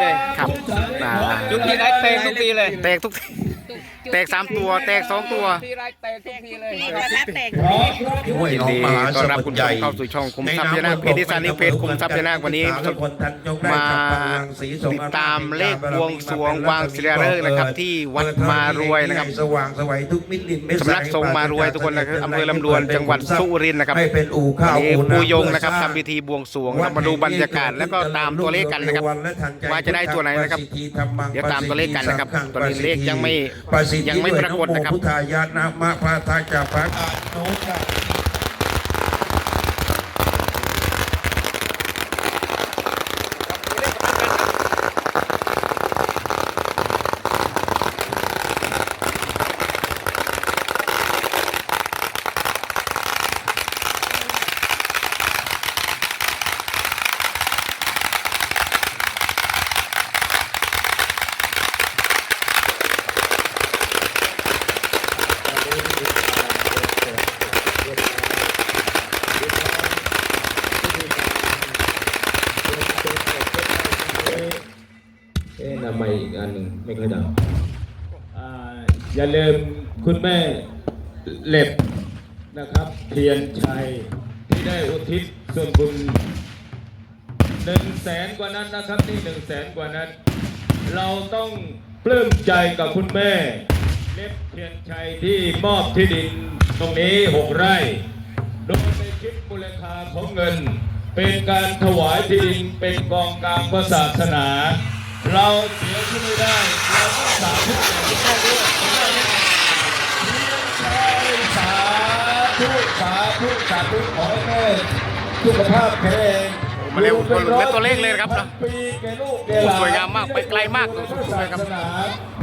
เลยครับอ่าจุดที่ไรเตะทุกทีเลย แตกทุกทีแตกสามตัว แตกสองตัวที่ไรเตะทุกทีเลยมีประทัดแตกห้วยยินหนองดีมหาต้อสนรับมุคุทณรใหญ่เข้าสู่ช่องคุมทรัพย์ยานาคเพจดิสานิเพจคุมทรัพย์ยานาควันนี้มาติดตามเลขบวงสรวงวางศิลาฤกษ์นะครับ ที่วัดมารวยนะครับสว่างสวัยทุกมิตรดินเม็ดสำนักสงฆ์มารวยทุกคนนะครับอำเภอลำดวนจังหวัดสุรินทร์นะครับให้เป็นอู่ข้าววันนี้อู่น้ำปูยงนะครับเพื่อสร้างทำพิธีบวงสรวงแล้วมาดูบรรยากาศแล้วก็ตามตัวเลขกันนะครับว่าจะได้ตัวไหนนะครับเดี๋ยวตามตัวเลขกันนะครับตอนนี้เลขยังไม่ยังไม่ปรากฏนะครับพุทธายานะมะพระทาจาพระอาโนกะ เอ๊ะนำมาอีกอันหนึ่ง ไม่ค่อยดังอ่าอย่าลืมคุณแม่เหล็บนะครับเทียนชัยที่ได้อุทิศส่วนบุญหนึ่งแสนกว่านั้นนะครับนี่หนึ่งแสนกว่านั้น เราต้องปลื้มใจกับคุณแม่เล็บเทียนชัยที่มอบที่ดินตรงนี้หกไร่โดยในคิดมูลค่าของเงิน เป็นการถวายที่ดินเป็นกองกลางศาสนา เราเสียที่ไม่ได้เราต้องสาธุอย่างที่ได้ด้วยสาธุสาธุสาธุขอให้แม่สุขภาพแข็งแรงมาเร็วมาเร็วเป็นตัวเลขเลยนะครับปีแก่ลูกแก่หลานสวยงามมากไปไกลมากตรงสุดเลยครับ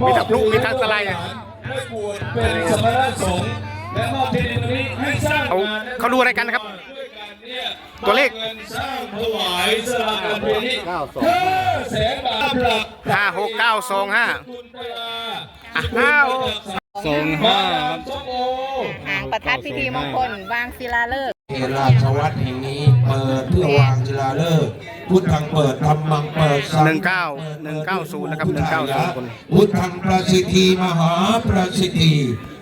มีทั้งพลุมีทั้งสไลด์ให้บวชเป็นสมณะสงฆ์และมอบที่ดินนี้ให้สร้างเอานเขาดูอะไรกันนะครับ ตัวเลขมอบงินสร้างถวายสลาการเพียรนี้ห้าแสนบาทหลักห้าหกเก้าสองห้าคุณตลาอะห้าสองห้าส้มโอ หางประทัดพิธีมงคล วางศิลาฤกษ์เอราชวัตรแห่งนี้เปิดเพื่อวางศิลาฤกษ์พุทธังเปิดธรรมังเปิดสังฆังหนึ่งเก้าหนึ่งเก้าศูนย์นะครับหนึ่งเก้าศูนย์คน พุทธังประสิทธิมหาประสิทธิ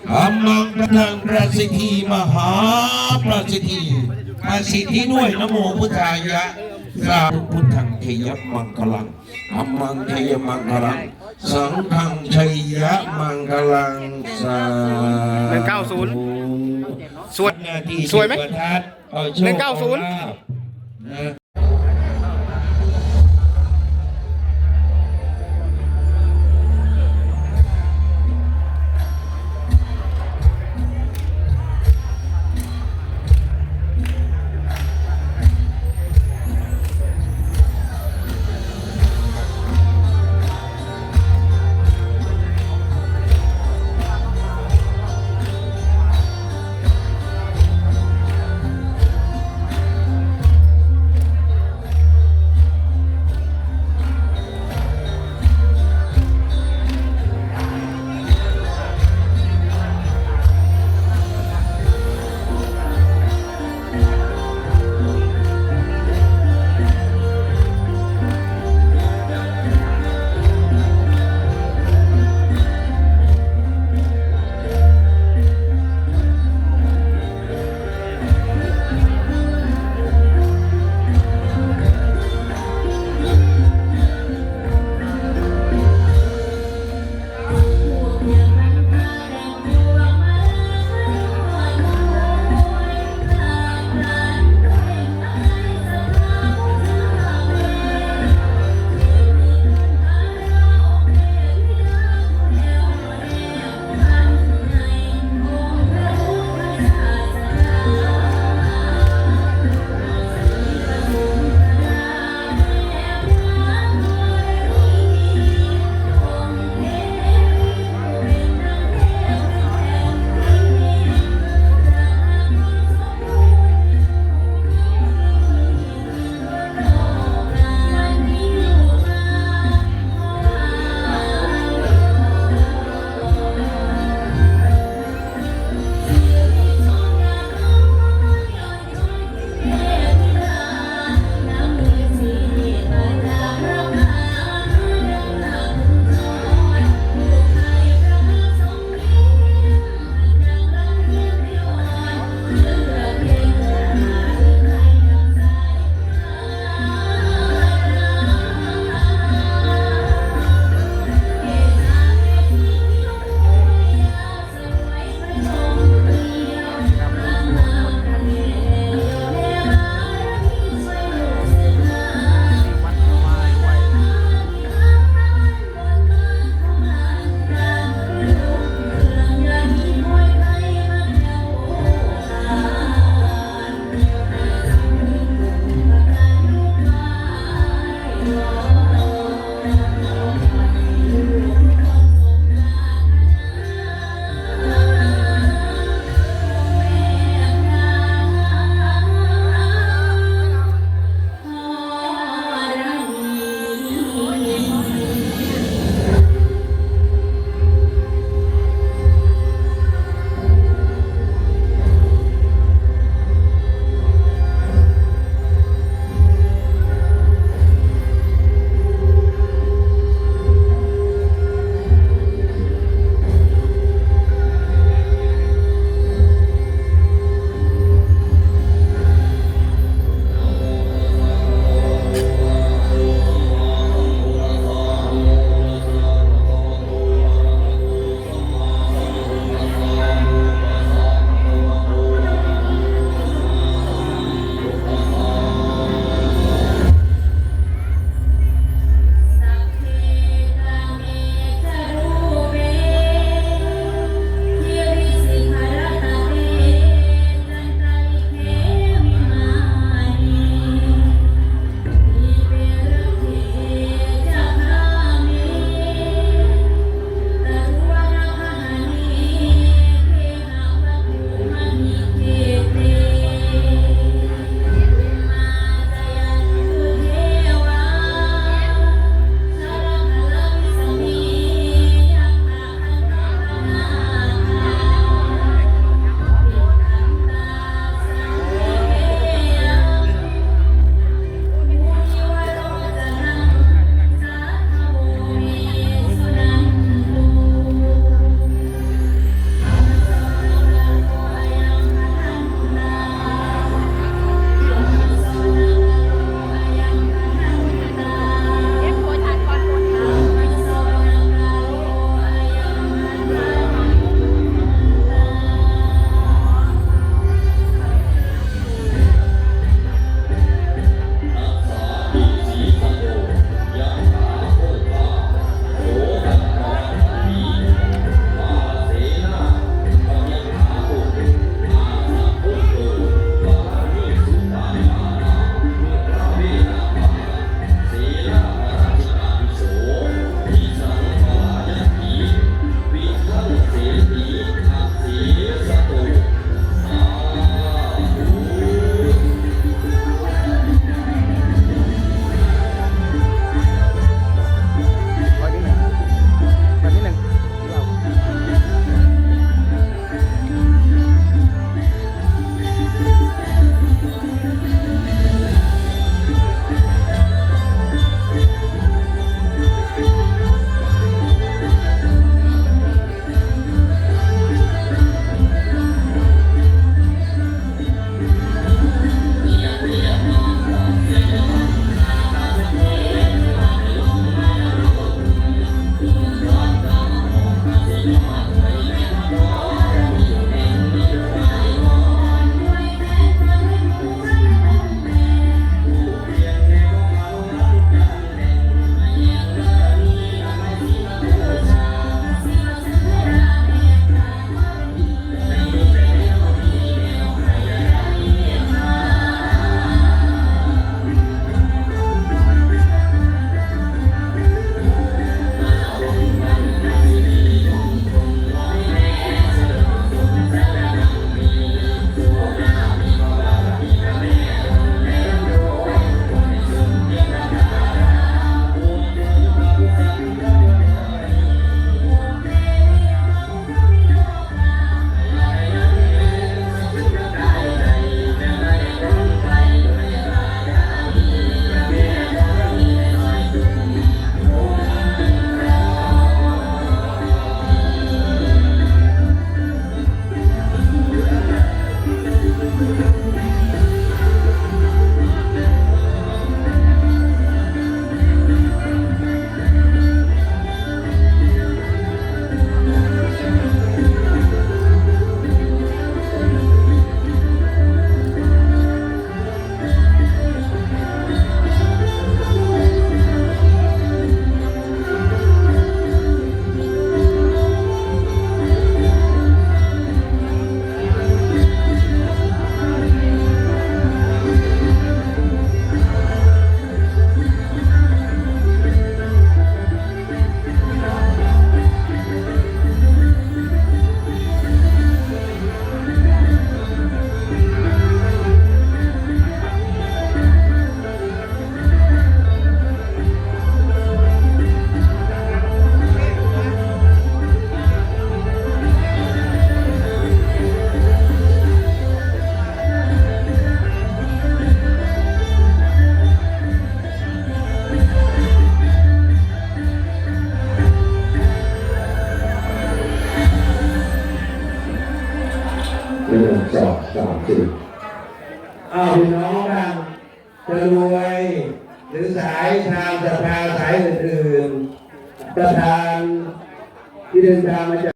ธรรมังพุทธังประสิทธิมหาประสิทธิ ประสิทธิด้วยนะโมพุทธายะสาธุพุทธังเทยมังคลังธรรมังเทยมังคลัง สังฆังชัยยะมังคลังสาหนึ่งเก้าศูนย์สวดนาทีสวยไหมประทัดอโชคหนึ่งเก้าศูนย์